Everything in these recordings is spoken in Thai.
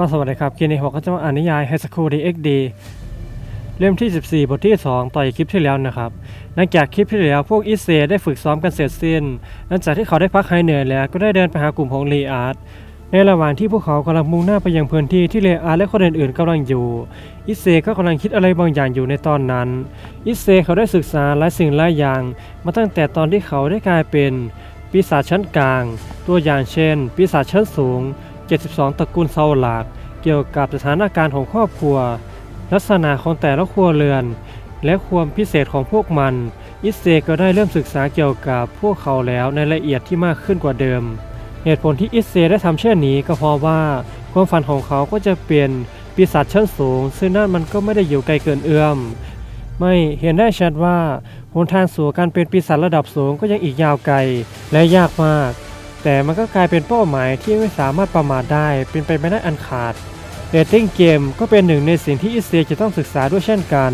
ก็สวัสดีครับคลิปนี้ผมก็จะมาอ่านนิยาย High School DxD เล่มที่ 14 บทที่ 2 ต่อจากคลิปที่แล้วนะครับหลังจากคลิปที่แล้วพวกอิเซได้ฝึกซ้อมกันเสร็จสิ้น หลังจากที่เขาได้พักหายเหนื่อยแล้วก็ได้เดินไปหากลุ่มของลีอาร์ตในระหว่างที่พวกเขากำลังมุ่งหน้าไปยังพื้นที่ที่เลอาร์ตและคนอื่นๆกำลังอยู่ อิเซก็กำลังคิดอะไรบางอย่างอยู่ในตอนนั้น อิเซเขาได้ศึกษาหลายสิ่งหลายอย่าง มาตั้งแต่ตอนที่เขาได้กลายเป็นปีศาจชั้นกลาง ตัวอย่างเช่น ปีศาจชั้นสูง 72 ตระกูลเซาหลาก เกี่ยวกับสถานการณ์ของครอบครัว ลักษณะของแต่ละครัวเรือน และความพิเศษของพวกมัน อิสเซก็ได้เริ่มศึกษาเกี่ยวกับพวกเขาแล้วในรายละเอียดที่มากขึ้นกว่าเดิม เหตุผลที่อิสเซได้ทำเช่นนี้ก็เพราะว่าความฝันของเขาก็จะเป็นปีศาจชั้นสูง ซึ่งนั่นมันก็ไม่ได้อยู่ไกลเกินเอื้อมไม่เห็นได้ชัดว่าหนทางสู่การเป็นปีศาจระดับสูงก็ยังอีกยาวไกลและยากมาก แต่มันก็กลายเป็นเป้าหมายที่ไม่สามารถประมาทได้เป็นไปไม่ได้อันขาดเรตติ้งเกมก็เป็นหนึ่งในสิ่งที่อิสเซจะต้องศึกษาด้วยเช่นกัน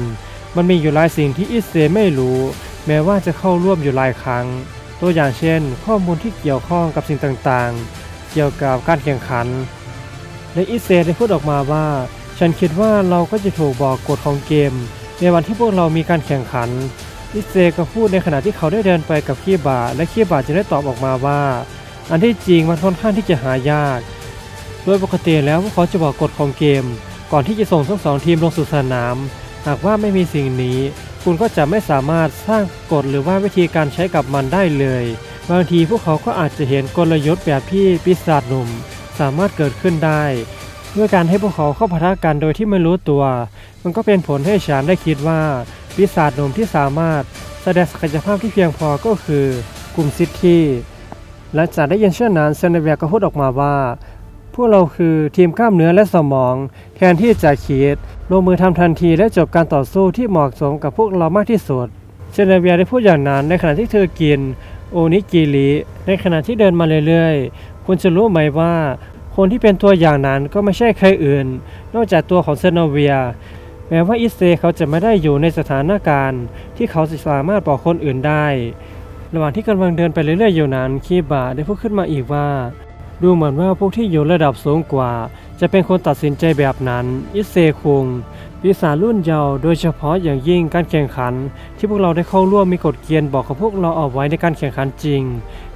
มันมีอยู่หลายสิ่งที่อิสเซไม่รู้ แม้ว่าจะเข้าร่วมอยู่หลายครั้ง ตัวอย่างเช่น ข้อมูลที่เกี่ยวข้องกับสิ่งต่างๆ เกี่ยวกับการแข่งขัน และอิสเซได้พูดออกมาว่า ฉันคิดว่าเราก็จะถูกบอกกฎของเกม ในวันที่พวกเรามีการแข่งขัน อิสเซก็พูดในขณะที่เขาได้เดินไปกับคีบาและคีบาจะได้ตอบออกมาว่า อันที่จริงมันค่อนข้างที่จะหายาก โดยปกติแล้วพวกเขาจะบอกกฎของเกม ก่อนที่จะส่งทั้งสองทีมลงสู่สนาม หากว่าไม่มีสิ่งนี้ คุณก็จะไม่สามารถสร้างกฎหรือว่าวิธีการใช้กับมันได้เลย บางทีพวกเขาก็อาจจะเห็นกลยุทธ์แบบที่ปีศาจหนุ่มสามารถเกิดขึ้นได้ด้วยการให้พวกเขาเข้าปะทะกันโดยที่ไม่รู้ตัว มันก็เป็นผลให้ฉันได้คิดว่าปีศาจหนุ่มที่สามารถแสดงศักยภาพที่เพียงพอก็คือกลุ่มซิตี้ หลังจากได้ยินเช่นนั้นเซนเวียก็พูดออกมาว่า พวกเราคือทีมกล้ามเนื้อและสมอง แทนที่จะคิดลงมือทำทันทีและจบการต่อสู้ที่เหมาะสมกับพวกเรามากที่สุดเซนเวียได้พูดอย่างนั้นในขณะที่เธอกินโอนิกิริในขณะที่เดินมาเรื่อยๆ คุณจะรู้ไหมว่า คนที่เป็นตัวอย่างนั้นก็ไม่ใช่ใครอื่น นอกจากตัวของเซนเวียแม้ว่าอิสเซเขาจะไม่ได้อยู่ในสถานการณ์ ที่เขาสามารถบอกคนอื่นได้ ระหว่างที่กำลังเดินไปเรื่อยๆอยู่นั้นคีบาได้พูดขึ้นมาอีกว่า ดูเหมือนว่าพวกที่อยู่ระดับสูงกว่า จะเป็นคนตัดสินใจแบบนั้นอิเซคุงปีศาจรุ่นเยาว์โดยเฉพาะอย่างยิ่งการแข่งขัน ที่พวกเราได้เข้าร่วมมีกฎเกณฑ์บอกกับพวกเราเอาไว้ในการแข่งขันจริง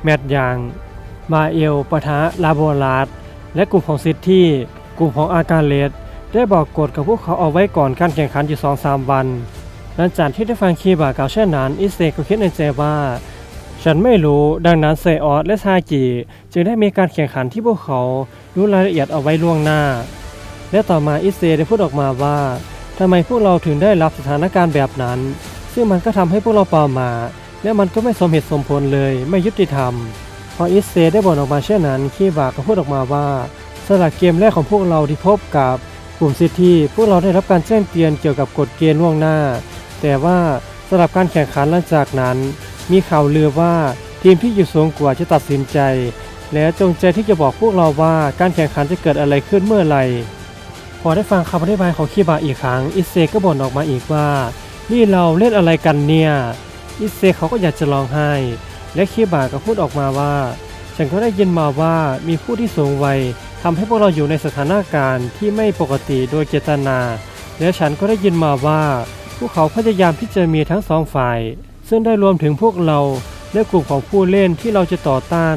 แมตช์อย่างมาเอลปะทะลาโบลาสและกลุ่มของซิตี้กลุ่มของอาการเลสได้บอกกฎกับพวกเขาเอาไว้ก่อนการแข่งขันอยู่สองสามวัน หลังจากที่ได้ฟังคีบากล่าวเช่นนั้นอิเซก็คิดในใจว่า ฉันไม่รู้ดังนั้นเซออสและซากิจึงได้มีการแข่งขันที่พวกเขารู้รายละเอียดเอาไว้ล่วงหน้า และต่อมาอิเซได้พูดออกมาว่าทำไมพวกเราถึงได้รับสถานการณ์แบบนั้น ซึ่งมันก็ทำให้พวกเราเปล่าหมา และมันก็ไม่สมเหตุสมผลเลยไม่ยุติธรรม พออิเซได้บ่นออกมาเช่นนั้นคีบาก็พูดออกมาว่าสลักเกมแรกของพวกเราที่พบกับกลุ่มซิตี้พวกเราได้รับการแจ้งเตือนเกี่ยวกับกฎเกณฑ์ล่วงหน้า แต่ว่าสำหรับการแข่งขันหลังจากนั้น มีข่าวลือว่าทีมที่อยู่สูงกว่าจะตัดสินใจ และจงใจที่จะบอกพวกเราว่าการแข่งขันจะเกิดอะไรขึ้นเมื่อไหร่พอได้ฟังคำอธิบายของคีบาอีกครั้งอิเซก็บ่นออกมาอีกว่า นี่เราเล่นอะไรกันเนี่ยอิเซเขาก็อยากจะร้องไห้ และคีบาก็พูดออกมาว่า ฉันก็ได้ยินมาว่ามีผู้ที่สูงวัยทำให้พวกเราอยู่ในสถานการณ์ที่ไม่ปกติโดยเจตนา และฉันก็ได้ยินมาว่า พวกเขาพยายามที่จะมีทั้งสองฝ่าย ซึ่งได้รวมถึงพวกเราและกลุ่มของผู้เล่นที่เราจะต่อต้าน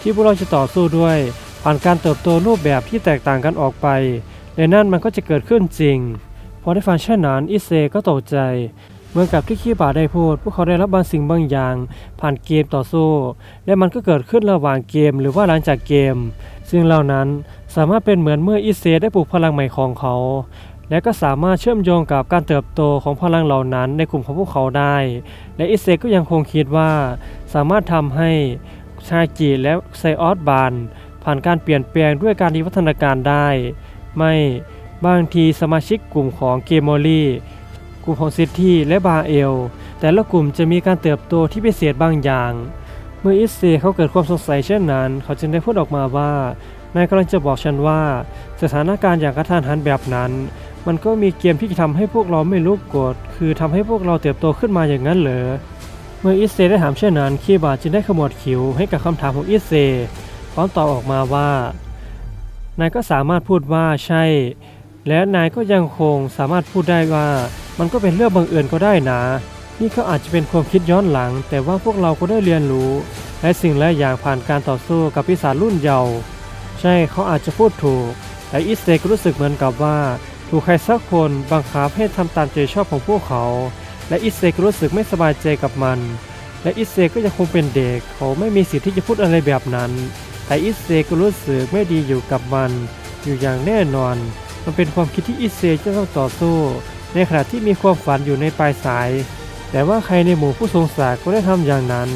ที่พวกเราจะต่อสู้ด้วย ผ่านการเติบโตรูปแบบที่แตกต่างกันออกไปและนั่นมันก็จะเกิดขึ้นจริง พอได้ฟังเช่นนั้นอิเซก็ตกใจเหมือนกับที่คีบาได้พูด พวกเขาได้รับบางสิ่งบางอย่าง ผ่านเกมต่อสู้ และมันก็เกิดขึ้นระหว่างเกมหรือว่าหลังจากเกม ซึ่งเหล่านั้นสามารถเป็นเหมือนเมื่ออิเซได้ปลูกพลังใหม่ของเขา และก็สามารถเชื่อมโยงกับการเติบโตของพลังเหล่านั้นในกลุ่มของพวกเขาได้ และอิเซก็ยังคงคิดว่าสามารถทำให้ชากิและไซออสบานผ่านการเปลี่ยนแปลงด้วยการวิวัฒนาการได้ ไม่บางทีสมาชิกกลุ่มของเกมโมลี่กลุ่มของซิตี้และบาเอล แต่ละกลุ่มจะมีการเติบโตที่พิเศษบางอย่าง เมื่ออิสเซเขาเกิดความสงสัยเช่นนั้น เขาจึงได้พูดออกมาว่านายกำลังจะบอกฉันว่า สถานการณ์อย่างกระทันหันแบบนั้น มันก็มีเกมที่จะทำให้พวกเราไม่รู้กฎ คือทำให้พวกเราเติบโตขึ้นมาอย่างนั้นเหรอ เมื่ออิสเซได้ถามเช่นนั้นคีบาจึงได้ขมวดคิ้วให้กับคำถามของอิสเซพร้อมตอบออกมาว่า นายก็สามารถพูดว่าใช่ และนายก็ยังคงสามารถพูดได้ว่า มันก็เป็นเรื่องบังเอิญก็ได้นะ นี่ก็อาจจะเป็นความคิดย้อนหลัง แต่ว่าพวกเราก็ได้เรียนรู้ และสิ่งหลายอย่างผ่านการต่อสู้กับปีศาจรุ่นเยาว์ ใช่เขาอาจจะพูดถูก แต่อิสเซก็รู้สึกเหมือนกับว่า ถูกใครสักคนบังคับให้ทำตามใจชอบของพวกเขา และอิเซก็รู้สึกไม่สบายใจกับมัน และอิเซก็ยังคงเป็นเด็ก เขาไม่มีสิทธิ์ที่จะพูดอะไรแบบนั้น แต่อิเซก็รู้สึกไม่ดีอยู่กับมัน อยู่อย่างแน่นอน มันเป็นความคิดที่อิเซจะต้องต่อสู้ ในขณะที่มีความฝันอยู่ในปลายสาย แต่ว่าใครในหมู่ผู้ทรงศักดิ์ก็ได้ทำอย่างนั้น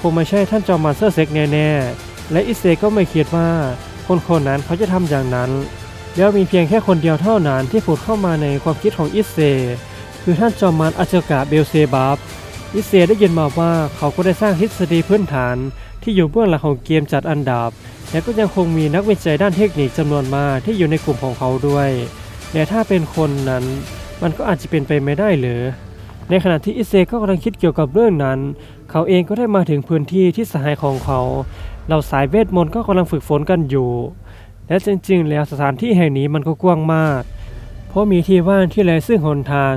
คงไม่ใช่ท่านจอมมันเซอร์เซกแน่ๆและอิเซก็ไม่คิดว่า คนคนนั้นเขาจะทำอย่างนั้น แล้วมีเพียงแค่คนเดียวเท่านั้นที่ผุดเข้ามาในความคิดของอิสเซ คือท่านจอมันอาจกะเบลเซบับอิสเซได้ยินมาว่าเขาก็ได้สร้างทฤษฎีพื้นฐาน ที่อยู่เบื้องหลังของเกมจัดอันดับ และก็ยังคงมีนักวิจัยด้านเทคนิคจำนวนมากที่อยู่ในกลุ่มของเขาด้วยและถ้าเป็นคนนั้น มันก็อาจจะเป็นไปไม่ได้หรือในขณะที่อิเซก็กำลังคิดเกี่ยวกับเรื่องนั้น เขาเองก็ได้มาถึงพื้นที่ที่สหายของเขาเหล่าสายเวทมนต์ก็กำลังฝึกฝนกันอยู่ และจริงๆ แล้วสถานที่แห่งนี้มันก็กว้างมาก เพราะมีที่ว่างที่ไรซึ่งหนทาง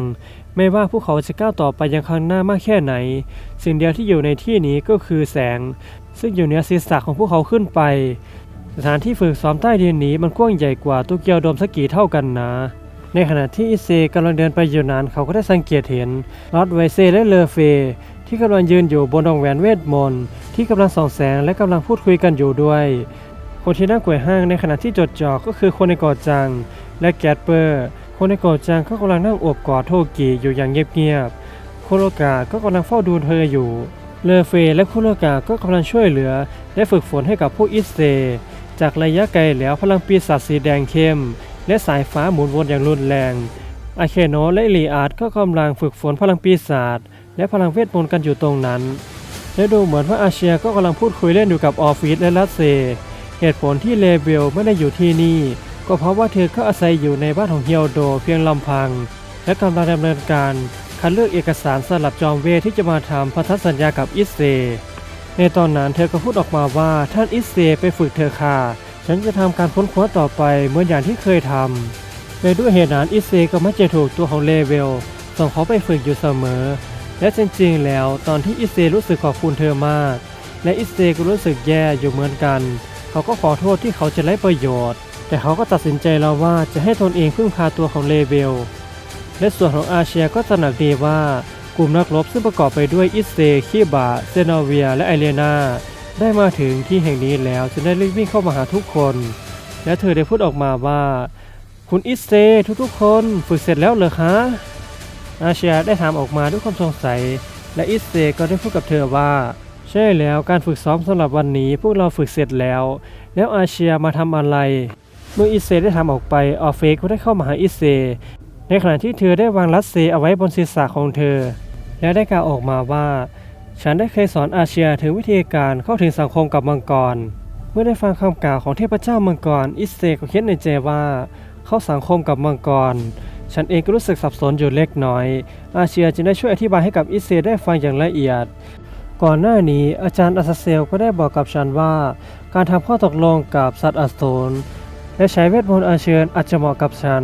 ไม่ว่าพวกเขาจะก้าวต่อไปยังข้างหน้ามากแค่ไหน สิ่งเดียวที่อยู่ในที่นี้ก็คือแสง ซึ่งอยู่เหนือศีรษะของพวกเขาขึ้นไป สถานที่ฝึกซ้อมใต้ดินนี้มันกว้างใหญ่กว่าโตเกียวโดมสักกี่เท่ากันนะในขณะที่อิเซกำลังเดินไปอยู่นั้นเขาก็ได้สังเกตเห็นลอดไวเซและเลอเฟ ที่กำลังยืนอยู่บนดงแหวนเวทมนต์ที่กำลังส่องแสงและกำลังพูดคุยกันอยู่ด้วย คนที่นั่งกวยห้างในขณะที่จดจ่อก็คือคนในกอจัง และแกตเปอร์ คนในกอจังก็กำลังนั่งอวบกอดโทกิอยู่อย่างเงียบๆโคโรกะก็กำลังเฝ้าดูเธออยู่ เลเฟและคุโรกะก็กำลังช่วยเหลือ และฝึกฝนให้กับพวกอิเซจากระยะไกลแล้วพลังปีศาจสีแดงเข้ม และสายฟ้าหมุนวนอย่างรุนแรงอาเคโนและลีอาร์ตก็กำลังฝึกฝนพลังปีศาจและพลังเวทมนต์กันอยู่ตรงนั้นและดูเหมือนว่าอาเชียก็กำลังพูดคุยเล่นอยู่กับออฟฟิศและลัสเซ เหตุผลที่เลเบลไม่ได้อยู่ที่นี่ ก็เพราะว่าเธอก็อาศัยอยู่ในบ้านของเฮียวโดเพียงลำพัง และกำลังดำเนินการคัดเลือกเอกสารสลับจอมเวทที่จะมาทำพันธสัญญากับอิสเซในตอนนั้นเธอก็พูดออกมาว่าท่านอิสเซไปฝึกเธอค่ะ ฉันจะทำการค้นคว้าต่อไปเหมือนอย่างที่เคยทำและด้วยเหตุนั้นอิสเซก็ไม่จะถูกตัวของเลเวลส่งเขาไปฝึกอยู่เสมอ และจริงๆแล้วตอนที่อิสเซรู้สึกขอบคุณเธอมาก และอิสเซก็รู้สึกแย่อยู่เหมือนกัน เขาก็ขอโทษที่เขาจะไร้ประโยชน์ แต่เขาก็ตัดสินใจแล้วว่าจะให้ตนเองพึ่งพาตัวของเลเวลและส่วนของอาเชียก็ตระหนักดีว่ากลุ่มนักรบซึ่งประกอบไปด้วยอิสเซคีบะเซนอเวีย และไอเลนาได้มาถึงที่แห่งนี้แล้วจึงได้รีบวิ่งเข้ามาหาทุกคน และเธอได้พูดออกมาว่า คุณอิสเซทุกๆ คนฝึกเสร็จแล้วเหรอคะ อาเชียได้ถามออกมาด้วยความสงสัย และอิสเซก็ได้พูดกับเธอว่า ใช่แล้วการฝึกซ้อมสำหรับวันนี้พวกเราฝึกเสร็จแล้ว แล้วอาเชียมาทำอะไร เมื่ออิเซได้ถาออกไปออฟเฟกก็ได้เข้ามาหาอิเซ ในขณะที่เธอได้วางลัสเซเอาไว้บนศีรษะของเธอ และได้กล่าวออกมาว่า ฉันได้เคยสอนอาเชียถึงวิธีการเข้าถึงสังคมกับมังกร เมื่อได้ฟังคำกล่าวของเทพเจ้ามังกรอิเซก็คิดในใจว่าเข้าสังคมกับมังกร ฉันเองก็รู้สึกสับสนอยู่เล็กน้อย อาเชียจึงได้ช่วยอธิบายให้กับอิเซได้ฟังอย่างละเอียด ก่อนหน้านี้อาจารย์อัสเซลก็ได้บอกกับฉันว่า การทำข้อตกลงกับสัตว์อสูรและใช้เวทมนต์อัญเชิญอาจจะเหมาะกับฉัน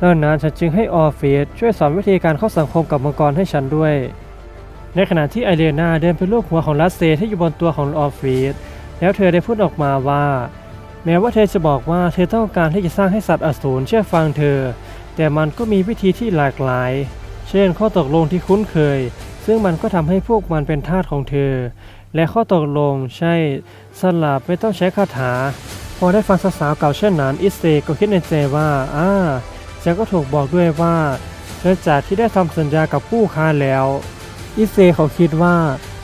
ดังนั้นฉันจึงให้ออฟฟิศช่วยสอนวิธีการเข้าสังคมกับมังกรให้ฉันด้วย ในขณะที่ไอเรียนาเดินไปลูบหัวของลัสเซที่อยู่บนตัวของออฟฟิศแล้วเธอได้พูดออกมาว่า แม้ว่าเธอจะบอกว่าเธอต้องการที่จะสร้างให้สัตว์อสูรเชื่อฟังเธอ แต่มันก็มีวิธีที่หลากหลาย เช่นข้อตกลงที่คุ้นเคย ซึ่งมันก็ทำให้พวกมันเป็นทาสของเธอ และข้อตกลงใช่สลับไม่ต้องใช้คาถา พอได้ฟังสาวๆเก่าเช่นนั้นอิสเซก็คิดในใจว่าอ่าฉันก็ถูกบอกด้วยว่าหลังจากที่ได้ทำสัญญากับผู้ค้าแล้วอิสเซเขาคิดว่า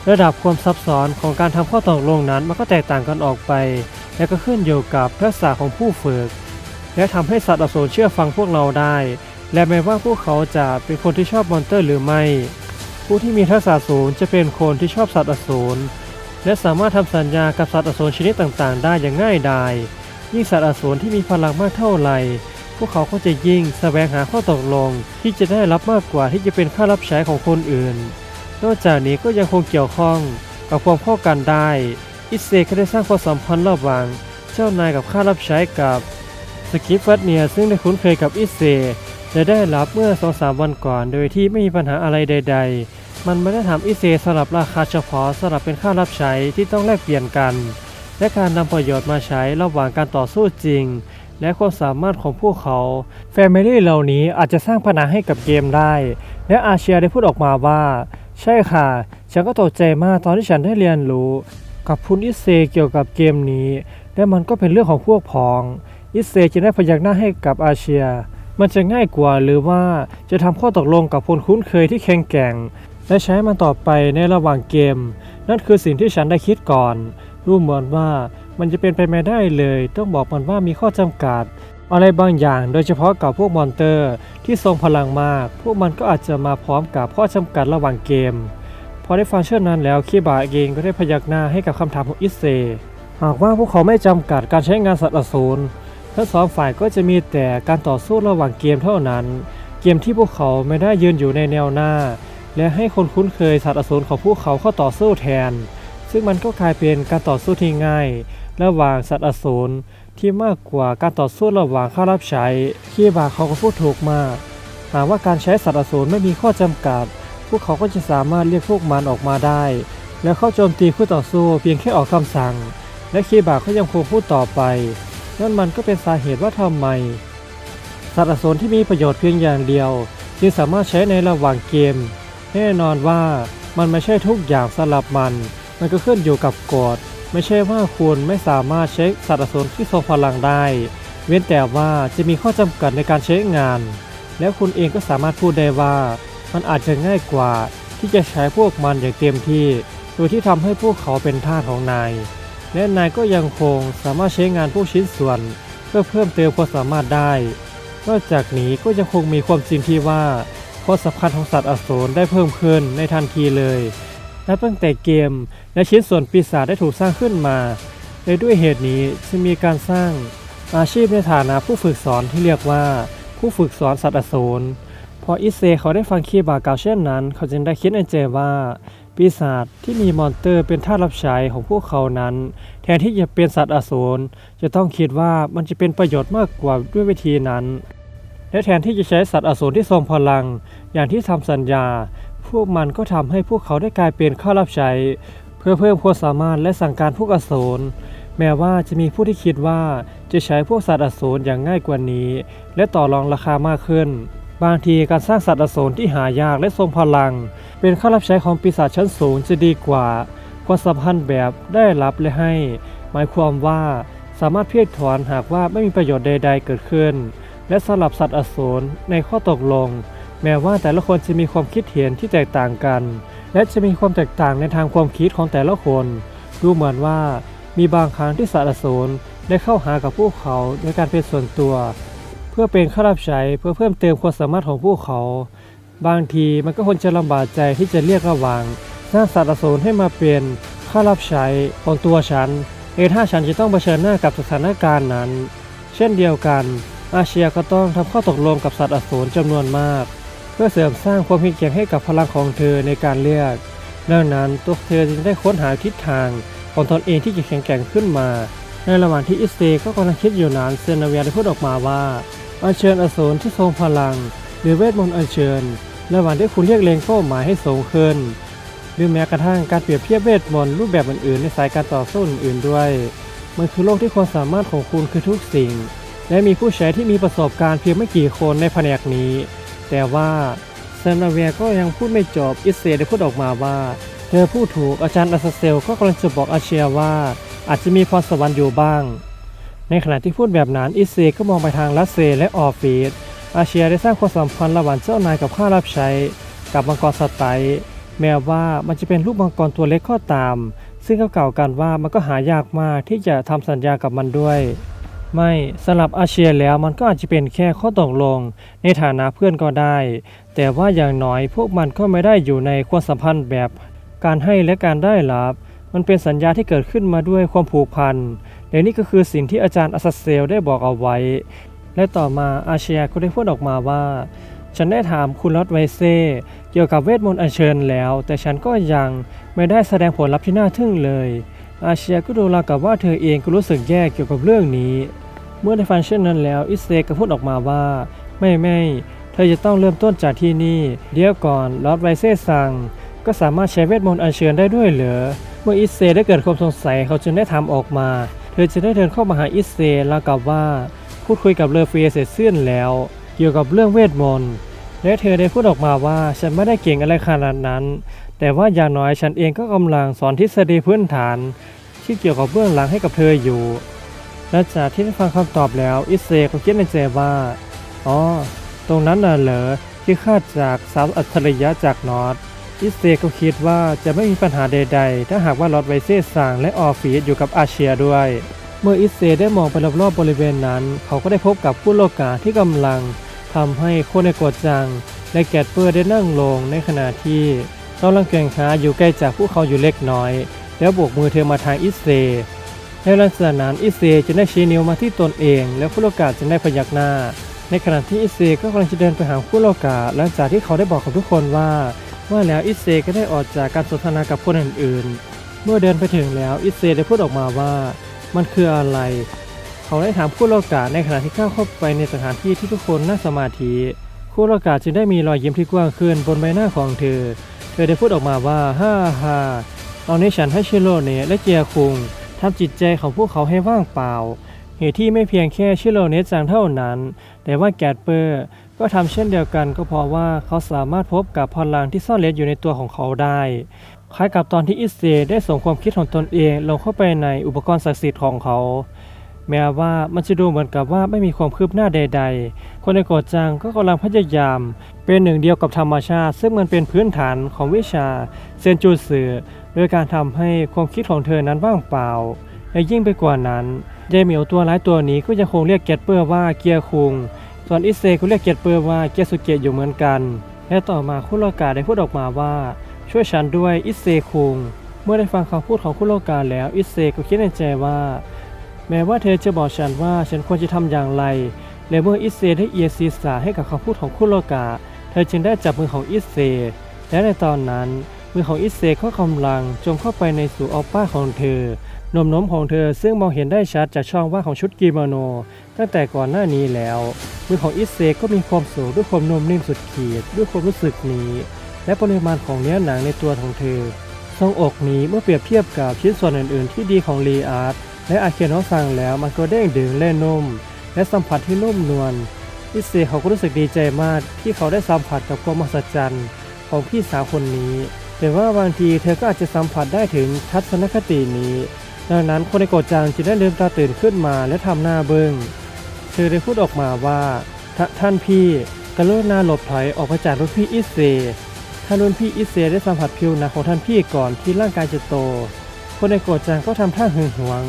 ระดับความซับซ้อนของการทำข้อตกลงนั้นมันก็แตกต่างกันออกไป และก็ขึ้นอยู่กับทักษะของผู้ฝึก และทำให้สัตว์อสูรเชื่อฟังพวกเราได้ และแม้ว่าพวกเขาจะเป็นคนที่ชอบมอนเตอร์หรือไม่ ผู้ที่มีทักษะสูงจะเป็นคนที่ชอบสัตว์อสูรและสามารถทำสัญญากับสัตว์อสูรชนิดต่างๆ ได้อย่างง่ายดายยิ่งสัตว์อสูรที่มีพลังมากเท่าไหร่พวกเขาก็จะยิ่งแสวงหาข้อตกลงที่จะได้รับมากกว่าที่จะเป็นค่ารับใช้ของคนอื่น นอกจากนี้ก็ยังคงเกี่ยวข้องกับความเข้ากันได้ อิเซก็ได้สร้างความสัมพันธ์ระหว่าง เจ้านายกับข้ารับใช้กับสกิฟฟัตเนียซึ่งได้คุ้นเคยกับอิเซ และได้รับเมื่อสองสามวันก่อน โดยที่ไม่มีปัญหาอะไรใด ๆ มันไม่ได้ทำอิเซสำหรับราคาเฉพาะสำหรับเป็นค่ารับใช้ที่ต้องแลกเปลี่ยนกัน และการนำประโยชน์มาใช้ระหว่างการต่อสู้จริง และความสามารถของพวกเขาแฟมิลี่เหล่านี้อาจจะสร้างปัญหาให้กับเกมได้ และอาเชียได้พูดออกมาว่า ใช่ค่ะ ฉันก็ตกใจมากตอนที่ฉันได้เรียนรู้กับพุนอิเซเกี่ยวกับเกมนี้ และมันก็เป็นเรื่องของพวกพ้อง อิเซจะได้พยักหน้าให้กับอาเชีย มันจะง่ายกว่าหรือว่าจะทำข้อตกลงกับคนคุ้นเคยที่แข็งแกร่ง และใช้มันต่อไปในระหว่างเกม นั่นคือสิ่งที่ฉันได้คิดก่อน รู้เหมือนว่ามันจะเป็นไปไม่ได้เลย ต้องบอกมันว่ามีข้อจำกัด อะไรบางอย่างโดยเฉพาะกับพวกมอนเตอร์ ที่ทรงพลังมาก พวกมันก็อาจจะมาพร้อมกับข้อจำกัดระหว่างเกม พอได้ฟังเช่นนั้นแล้วคีบาเองก็ได้พยักหน้าให้กับคำถามของอิเซหากว่าพวกเขาไม่จำกัดการใช้งานสัตว์อสูร ทั้งสองฝ่ายก็จะมีแต่การต่อสู้ระหว่างเกมเท่านั้น เกมที่พวกเขาไม่ได้ยืนอยู่ในแนวหน้า และให้คนคุ้นเคยสัตว์อสูรของพวกเขาเข้าต่อสู้แทน ซึ่งมันก็กลายเป็นการต่อสู้ที่ง่าย ระหว่างสัตว์อสูรที่มากกว่าการต่อสู้ระหว่างข้ารับใช้คีบาเขาก็พูดถูกมาก หากว่าการใช้สัตว์อสูรไม่มีข้อจำกัด พวกเขาก็จะสามารถเรียกพวกมันออกมาได้ แล้วเข้าโจมตีคู่ต่อสู้เพียงแค่ออกคำสั่ง และคีบาก็ยังคงพูดต่อไป นั่นมันก็เป็นสาเหตุว่าทำไม สัตว์อสูรที่มีประโยชน์เพียงอย่างเดียว จึงสามารถใช้ในระหว่างเกม แน่นอนว่ามันไม่ใช่ทุกอย่างสำหรับมัน มันก็ขึ้นอยู่กับกฎไม่ใช่ว่าคุณไม่สามารถใช้สัตว์อสูรที่ทรงพลังได้ เว้นแต่ว่าจะมีข้อจำกัดในการใช้งาน แล้วคุณเองก็สามารถพูดได้ว่า มันอาจจะง่ายกว่าที่จะใช้พวกมันอย่างเต็มที่ โดยที่ทำให้พวกเขาเป็นทาสของนาย และนายก็ยังคงสามารถใช้งานพวกชิ้นส่วน เพื่อเพิ่มเติมความสามารถได้ นอกจากนี้ก็ยังคงมีความจริงที่ว่าความสำคัญของสัตว์อสูรได้เพิ่มขึ้นในทันทีเลยนับตั้งแต่เกมและชิ้นส่วนปีศาจได้ถูกสร้างขึ้นมาและด้วยเหตุนี้จึงมีการสร้างอาชีพในฐานะผู้ฝึกสอนที่เรียกว่า ผู้ฝึกสอนสัตว์อสูรพออิเซเขาได้ฟังคีบากาวเช่นนั้น เขาจึงได้คิดในใจว่า ปีศาจที่มีมอนเตอร์เป็นท่ารับใช้ของพวกเขานั้น แทนที่จะเป็นสัตว์อสูรจะต้องคิดว่ามันจะเป็นประโยชน์มากกว่าด้วยวิธีนั้น และแทนที่จะใช้สัตว์อสูรที่ทรงพลัง อย่างที่ทำสัญญา พวกมันก็ทำให้พวกเขาได้กลายเป็นข้ารับใช้เพื่อเพิ่มความสามารถและสั่งการพวกอสูรแม้ว่าจะมีผู้ที่คิดว่าจะใช้พวกสัตว์อสูรอย่างง่ายกว่านี้ และต่อรองราคามากขึ้น บางทีการสร้างสัตว์อสูรที่หายากและทรงพลัง เป็นข้ารับใช้ของปีศาจชั้นสูงจะดีกว่าความสัมพันธ์แบบได้รับและให้ หมายความว่าสามารถเพียกถอนหากว่าไม่มีประโยชน์ใด ๆ เกิดขึ้น และสำหรับสัตว์อสูรในข้อตกลง แม้ว่าแต่ละคนจะมีความคิดเห็นที่แตกต่างกัน และจะมีความแตกต่างในทางความคิดของแต่ละคน ดูเหมือนว่ามีบางครั้งที่สัตว์อสูรได้เข้าหากับพวกเขาโดยการเป็นส่วนตัว เพื่อเป็นข้ารับใช้เพื่อเพิ่มเติมความสามารถของพวกเขา บางทีมันก็ควรจะลำบากใจที่จะเรียกระว่างสร้างสัตว์อสูรให้มาเป็นข้ารับใช้ของตัวฉันเอถ้าฉันจะต้องเผชิญหน้ากับสถานการณ์นั้น เช่นเดียวกัน อาเชียก็ต้องทำข้อตกลงกับสัตว์อสูรจำนวนมาก เพื่อเสริมสร้างความเพียงแข็งให้กับพลังของเธอในการเลือกดังนั้นตัวเธอจึงได้ค้นหาทิศทางของตนเองที่จะแข็งแกร่งขึ้นมา ในระหว่างที่อิสเตก็กำลังคิดอยู่นั้นเซนาเวียได้พูดออกมาว่าอัญเชิญอสูรที่ทรงพลัง หรือเวทมนต์อัญเชิญระหว่างที่คุณเรียกเลงเป้าหมายให้สูงขึ้น หรือแม้กระทั่งการเปรียบเทียบเวทมนต์รูปแบบอื่นๆในสายการต่อสู้อื่นๆด้วย มันคือโลกที่ความสามารถของคุณคือทุกสิ่ง และมีผู้ใช้ที่มีประสบการณ์เพียงไม่กี่คนในแผนกนี้ แต่ว่าเซนาเวียก็ยังพูดไม่จบอิสเซได้พูดออกมาว่า เธอพูดถูกอาจารย์อาซาเซลก็กำลังจะบอกอาเชียว่า อาจจะมีพรสวรรค์อยู่บ้าง ในขณะที่พูดแบบนั้นอิสเซก็มองไปทางลัสเซและออฟฟิศอาเชียได้สร้างความสัมพันธ์ระหว่างเจ้านายกับข้ารับใช้ กับมังกรสไตล์แม้ว่ามันจะเป็นรูปมังกรตัวเล็กก็ตาม ซึ่งก็กล่ากันว่ามันก็หายากมากที่จะทำสัญญากับมันด้วย ไม่สำหรับอาเชียแล้วมันก็อาจจะเป็นแค่ข้อตกลง ในฐานะเพื่อนก็ได้ แต่ว่าอย่างน้อยพวกมันก็ไม่ได้อยู่ในความสัมพันธ์แบบการให้และการได้รับ มันเป็นสัญญาที่เกิดขึ้นมาด้วยความผูกพันและนี่ก็คือสิ่งที่อาจารย์อัสเซลได้บอกเอาไว้ และต่อมาอาเชียก็ได้พูดออกมาว่า ฉันได้ถามคุณลอตไวเซ่เกี่ยวกับเวทมนต์อัญเชิญแล้ว แต่ฉันก็ยังไม่ได้แสดงผลลัพธ์ที่น่าทึ่งเลย อาเชียก็ดูราวกับว่าเธอเองก็รู้สึกแย่เกี่ยวกับเรื่องนี้ เมื่อได้ฟังเช่นนั้นแล้วอิเซก็พูดออกมาว่า ไม่ไม่เธอจะต้องเริ่มต้นจากที่นี่ เดี๋ยวก่อนลอร์ดไวเซ่สั่งก็สามารถใช้เวทมนต์อัญเชิญได้ด้วยเหรอ เมื่ออิเซได้เกิดความสงสัยเขาจึงได้ถามออกมา เธอจะได้เดินเข้ามาหาอิเซแล้วกับว่าพูดคุยกับเลอเฟียเสร็จสิ้นแล้ว เกี่ยวกับเรื่องเวทมนต์และเธอได้พูดออกมาว่าฉันไม่ได้เก่งอะไรขนาดนั้น แต่ว่าอย่างน้อยฉันเองก็กำลังสอนทฤษฎีพื้นฐาน ที่เกี่ยวกับเบื้องหลังให้กับเธออยู่หลังจากที่ได้ฟังคำตอบแล้วอิเซก็คิดในใจว่าอ๋อตรงนั้นน่ะเหรอที่คาดจากสาวอัจฉริยะจากนอต อิเซก็คิดว่าจะไม่มีปัญหาใดๆ ถ้าหากว่าลอร์ดไวเซ่สั่งและออฟีอยู่กับอาเชียด้วย เมื่ออิเซได้มองไปรอบๆบริเวณนั้น เขาก็ได้พบกับผู้โลกาที่กำลังทำให้โคเนโกจัง และแกตเปอร์ได้นั่งลงในขณะที่กำลังเกรงขาอยู่ใกล้จากพวกเขาอยู่เล็กน้อย แล้วโบกมือเธอมาทางอิเซในลักษณะนั้นอิเซจะได้ชี้นิ้วมาที่ตนเอง แล้วผู้โลกาจะได้พยักหน้า ในขณะที่อิเซก็กำลังจะเดินไปหาผู้โลกาหลังจากที่เขาได้บอกกับทุกคนว่า ว่าแล้วอิเซก็ได้ออกจากการสนทนากับคนอื่นๆ เมื่อเดินไปถึงแล้วอิเซได้พูดออกมาว่า มันคืออะไร เขาได้ถามผู้โลกาในขณะที่เข้าเข้าไปในสถานที่ที่ทุกคนนั่งสมาธิผู้โลกาจึงได้มีรอยยิ้มที่กว้างขึ้นบนใบหน้าของเธอ เธอได้พูดออกมาว่าฮ่าฮ่าตอนนี้ฉันให้ชิโรเนะและเจียคุงทำจิตใจของพวกเขาให้ว่างเปล่า เหตุที่ไม่เพียงแค่ชิโรเนะจังเท่านั้น แต่ว่าแกดเปอร์ ก็ทำเช่นเดียวกันก็เพราะว่าเขาสามารถพบกับพลังที่ซ่อนเร้นอยู่ในตัวของเขาได้คล้ายกับตอนที่อิสเซได้ส่งความคิดของตนเองลงเข้าไปในอุปกรณ์ศักดิ์สิทธิ์ของเขา แม้ว่ามันจะดูเหมือนกับว่าไม่มีความคืบหน้าใด ๆ คนในโกดจังก็กำลังพยายาม เป็นหนึ่งเดียวกับธรรมชาติ ซึ่งมันเป็นพื้นฐานของวิชาเซนจูสึโดยการทำให้ความคิดของเธอนั้นว่างเปล่าและยิ่งไปกว่านั้นยายเหมียวตัวร้ายตัวนี้ก็ยังคงเรียกเกตเปอร์ว่าเกียร์คุง ส่วนอิเซก็เรียกเกตเปอร์ว่าเกียร์สุเกะอยู่เหมือนกัน และต่อมาคุโรกาได้พูดออกมาว่า ช่วยฉันด้วยอิเซคุง เมื่อได้ฟังคำพูดของคุโรกาแล้วอิเซก็คิดในใจว่า แม้ว่าเธอจะบอกฉันว่าฉันควรจะทำอย่างไร และเมื่ออิเซได้เอียศีรษะให้กับคำพูดของคุโรกา เธอจึงได้จับมือของอิเซ และในตอนนั้นมือของอิเซก็กำลังจมเข้าไปในสู่ออปป้าของเธอ นมนมของเธอซึ่งมองเห็นได้ชัดจากช่องว่างของชุดกิโมโน ตั้งแต่ก่อนหน้านี้แล้ว มือของอิเซก็มีความสูงด้วยความนุ่มนิ่มสุดขีดด้วยความรู้สึกนี้ และปริมาณของเนื้อหนังในตัวของเธอทรงอกนี้เมื่อเปรียบเทียบกับชิ้นส่วนอื่นๆ ที่ดีของลีอาร์ตและอาเคโนซังแล้วมันก็เด้งดึงและนุ่ม และสัมผัสที่นุ่มนวลอิเซเขาก็รู้สึกดีใจมากที่เขาได้สัมผัสกับความมหัศจรรย์ของพี่สาวคนนี้ แต่ว่าบางทีเธอก็อาจจะสัมผัสได้ถึงทัศนคตินี้ ดังนั้นคนในโกดจังจึงได้ลืมตาตื่นขึ้นมาและทำหน้าเบิง้งเธอได้พูดออกมาว่าท่านพี่กรุณาหลบถอยออกไปจากรุ่นพี่อิเซถ้ารุ่นพี่อิเซได้สัมผัสผิวหนังของท่านพี่ก่อนที่ร่างกายจะโต คนในโกดจังก็ทำท่าหึงหวง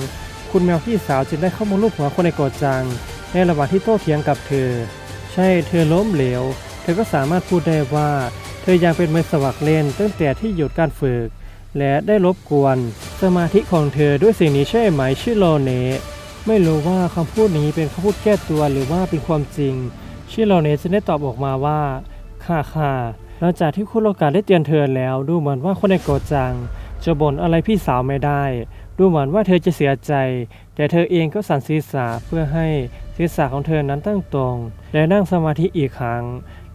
คุณแมวพี่สาวจึงได้เข้ามาลูบหัวคนในโกดจังในระหว่างที่โต้เถียงกับเธอ ใช่เธอล้มเหลว เธอก็สามารถพูดได้ว่า เธอยังเป็นมือสวักเล่นตั้งแต่ที่หยุดการฝึก และได้รบกวน สมาธิของเธอด้วยสิ่งนี้ใช่ไหมชื่อโลเนะไม่รู้ว่าคำพูดนี้เป็นคำพูดแก้ตัวหรือว่าเป็นความจริงชิโรเนะจะได้ตอบออกมาว่าค่ะค่ะหลังจากที่คุณโลกาได้เตือนเธอแล้วดูเหมือนว่าคนในโกจัง จะบ่นอะไรพี่สาวไม่ได้ ดูเหมือนว่าเธอจะเสียใจ แต่เธอเองก็สั่นศีรษะเพื่อให้ศีรษะของเธอนั้นตั้งตรง และนั่งสมาธิอีกครั้ง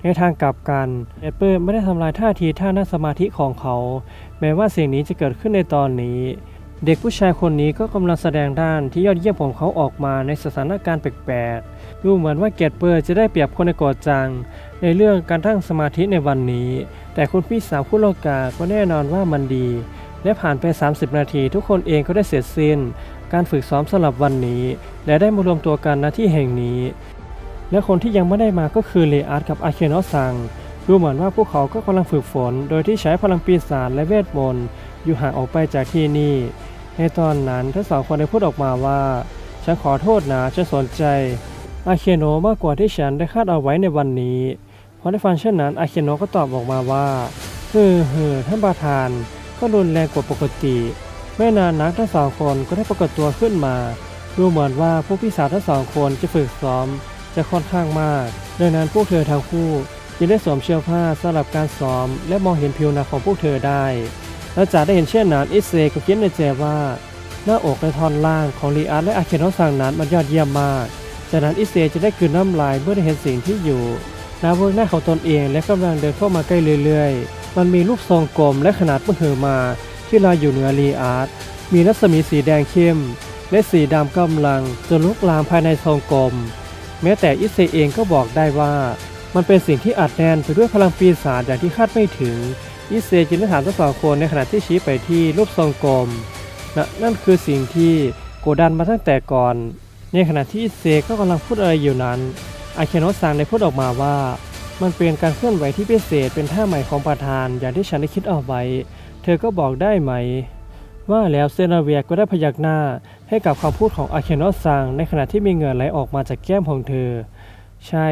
ในทางกลับกันแอปเปิลไม่ได้ทำลายท่าทีท่านั่งสมาธิของเขา แม้ว่าสิ่งนี้จะเกิดขึ้นในตอนนี้ เด็กผู้ชายคนนี้ก็กำลังแสดงด้านที่ยอดเยี่ยมของเขาออกมาในสถานการณ์แปลกๆ ดูเหมือนว่าเกตเปอร์จะได้เปรียบคนในกอดจัง ในเรื่องการตั้งสมาธิในวันนี้ แต่คุณพี่สาวผู้โลกาก็แน่นอนว่ามันดี และผ่านไป 30 นาที ทุกคนเองก็ได้เสร็จสิ้น การฝึกซ้อมสำหรับวันนี้ และได้มารวมตัวกันณที่แห่งนี้ และคนที่ยังไม่ได้มาก็คือเลอาร์ตกับอาเคโนซัง ดูเหมือนว่าพวกเขาก็กำลังฝึกฝน โดยที่ใช้พลังปีศาจและเวทมนต์อยู่ห่างออกไปจากที่นี่ ในตอนนั้นทั้งสองคนได้พูดออกมาว่า ฉันขอโทษนะฉันสนใจ อาเคโนมากกว่าที่ฉันได้คาดเอาไว้ในวันนี้พอได้ฟังเช่นนั้นอาเคโนก็ตอบออกมาว่าเฮ้อเฮ้อท่านประธานก็รุนแรงกว่าปกติไม่นานนักทั้งสองคนก็ได้ปรากฏตัวขึ้นมา ดูเหมือนว่าพวกพี่สาวทั้งสองคนจะฝึกซ้อมจะค่อนข้างมาก ดังนั้นพวกเธอทั้งคู่ จึงได้สวมเสื้อผ้าสำหรับการซ้อม และมองเห็นผิวหนังของพวกเธอได้หลังจากได้เห็นเช่นนั้นอิเซก็คิดในใจว่า หน้าอกในท่อนล่างของลีอาร์และอาเคโนซังนั้นมันยอดเยี่ยมมาก จากนั้นอิเซจะได้กลืนน้ำลายเมื่อได้เห็นสิ่งที่อยู่นาเบื้องหน้าของตนเองและกำลังเดินเข้ามาใกล้เรื่อยๆ มันมีรูปทรงกลมและขนาดมหึมาที่ลอยอยู่เหนือลีอาร์ตมีรัศมีสีแดงเข้ม และสีดำกำลังจนลุกลามภายในทรงกลม แม้แต่อิเซเองก็บอกได้ว่า มันเป็นสิ่งที่อัดแน่นไปด้วยพลังปีศาจอย่างที่คาดไม่ถึงอิเซจึงได้ถามทั้งสองคนในขณะที่ชี้ไปที่รูปทรงกลมนะนั่นคือสิ่งที่โกดันมาตั้งแต่ก่อน ในขณะที่อิเซก็กำลังพูดอะไรอยู่นั้น อาเคโนะซังได้พูดออกมาว่า มันเป็นการเคลื่อนไหวที่พิเศษเป็นท่าใหม่ของประธานอย่างที่ฉันได้คิดเอาไว้ เธอก็บอกได้ไหม ว่าแล้วเซนาเวียก็ได้พยักหน้าให้กับคำพูดของอาเคโนะซังในขณะที่มีเงื่อไหลออกมาจากแก้มของเธอ ใช่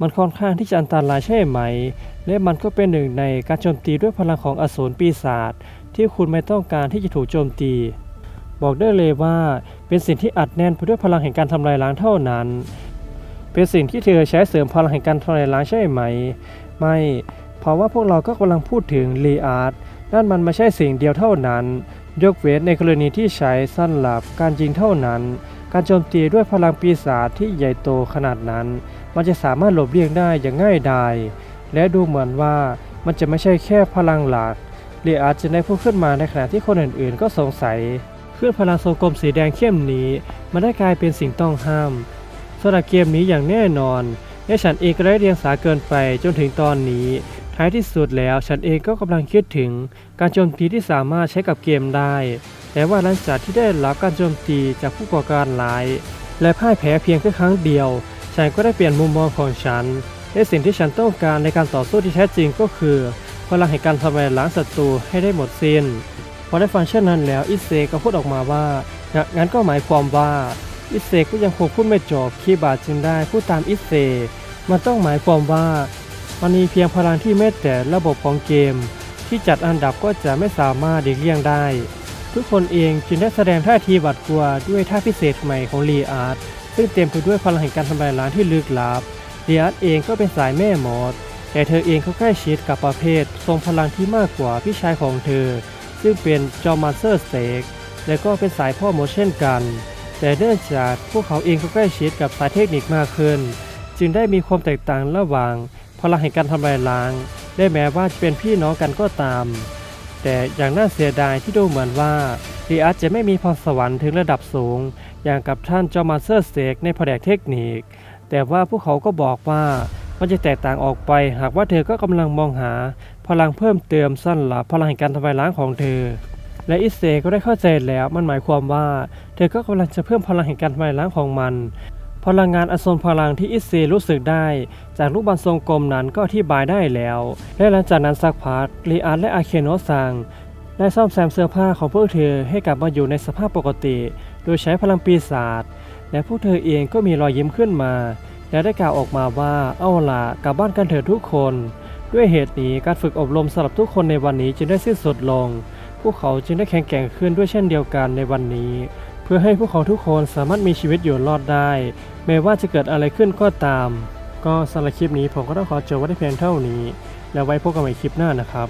มันค่อนข้างที่จะอันตรายใช่ไหม และมันก็เป็นหนึ่งในการโจมตีด้วยพลังของอสูรปีศาจที่คุณไม่ต้องการที่จะถูกโจมตี บอกได้เลยว่าเป็นสิ่งที่อัดแน่นไปด้วยพลังแห่งการทำลายล้างเท่านั้น เป็นสิ่งที่เธอใช้เสริมพลังแห่งการทำลายล้างใช่ไหม ไม่ เพราะว่าพวกเราก็กำลังพูดถึงลีอาร์ตนั่นมันไม่ใช่สิ่งเดียวเท่านั้น ยกเว้นในกรณีที่ใช้สั้นหลับการยิงเท่านั้น การโจมตีด้วยพลังปีศาจที่ใหญ่โตขนาดนั้น มันจะสามารถหลบเลี่ยงได้อย่างง่ายดาย และดูเหมือนว่ามันจะไม่ใช่แค่พลังหลักเรียอาจจะได้พูดขึ้นมาในขณะที่คนอื่นๆ ก็สงสัยเครื่องพลังทรงกลมสีแดงเข้มนี้ มันได้กลายเป็นสิ่งต้องห้ามสำหรับเกมนี้อย่างแน่นอนและฉันเองก็ได้เรียงสาเกินไปจนถึงตอนนี้ ท้ายที่สุดแล้วฉันเองก็กำลังคิดถึงการโจมตีที่สามารถใช้กับเกมได้ แต่ว่าหลังจากที่ได้รับการโจมตีจากผู้ก่อการร้าย และพ่ายแพ้เพียงแค่ครั้งเดียว ฉันก็ได้เปลี่ยนมุมมองของฉัน และสิ่งที่ฉันต้องการในการต่อสู้ที่แท้จริงก็คือ พลังแห่งการทำลายล้างศัตรูให้ได้หมดสิ้น พอได้ฟังเช่นนั้นแล้วอิเซก็พูดออกมาว่างั้นก็หมายความว่าอิเซก็ยังคงพูดไม่จบคีบาจึงได้พูดตามอิเซมันต้องหมายความว่ามันมีเพียงพลังที่แม้แต่ระบบของเกม ที่จัดอันดับก็จะไม่สามารถหลีกเลี่ยงได้ ทุกคนเองจึงได้แสดงท่าทีหวาดกลัวด้วยท่าพิเศษใหม่ของลีอาร์ต ซึ่งเต็มไปด้วยพลังแห่งการทำลายล้างที่ลึกลับลีอาร์ตเองก็เป็นสายแม่หมดแต่เธอเองก็ใกล้ชิดกับประเภท ทรงพลังที่มากกว่าพี่ชายของเธอ ซึ่งเป็นจอมมาสเตอร์สเตกและก็เป็นสายพ่อหมดเช่นกัน แต่เนื่องจากพวกเขาเองก็ใกล้ชิดกับสายเทคนิคมากขึ้น จึงได้มีความแตกต่างระหว่าง พลังแห่งการทำลายล้าง ได้แม้ว่าจะเป็นพี่น้องกันก็ตาม แต่อย่างน่าเสียดายที่ดูเหมือนว่าเดีอาร์ตจะไม่มีพรสวรรค์ถึงระดับสูง อย่างกับท่านจอมาสเตอร์สเตกในแผนกเทคนิค แต่ว่าพวกเขาก็บอกว่ามันจะแตกต่างออกไป หากว่าเธอก็กำลังมองหา พลังเพิ่มเติมสั้นหลับพลังแห่งการทำลายล้างของเธอ และอิเซก็ได้เข้าใจแล้วมันหมายความว่า เธอก็กำลังจะเพิ่มพลังแห่งการทำลายล้างของมัน พลังงานอสนพลังที่อิเซรู้สึกได้ จากลูกบอลทรงกลมนั้นก็อธิบายได้แล้ว และหลังจากนั้นสักพักลีอาร์และอาเคโนซังได้ซ่อมแซมเสื้อผ้าของพวกเธอให้กลับมาอยู่ในสภาพปกติ โดยใช้พลังปีศาจและพวกเธอเองก็มีรอยยิ้มขึ้นมา และได้กล่าวออกมาว่าเอาล่ะกลับบ้านกันเถิดทุกคน ด้วยเหตุนี้การฝึกอบรมสำหรับทุกคนในวันนี้จึงได้สิ้นสุดลง พวกเขาจึงได้แข็งแกร่งขึ้นด้วยเช่นเดียวกันในวันนี้ เพื่อให้พวกเขาทุกคนสามารถมีชีวิตอยู่รอดได้ไม่ว่าจะเกิดอะไรขึ้นก็ตาม ก็สำหรับคลิปนี้ผมก็ต้องขอจบไว้ได้เพียงเท่านี้ แล้วไว้พบกันใหม่คลิปหน้านะครับ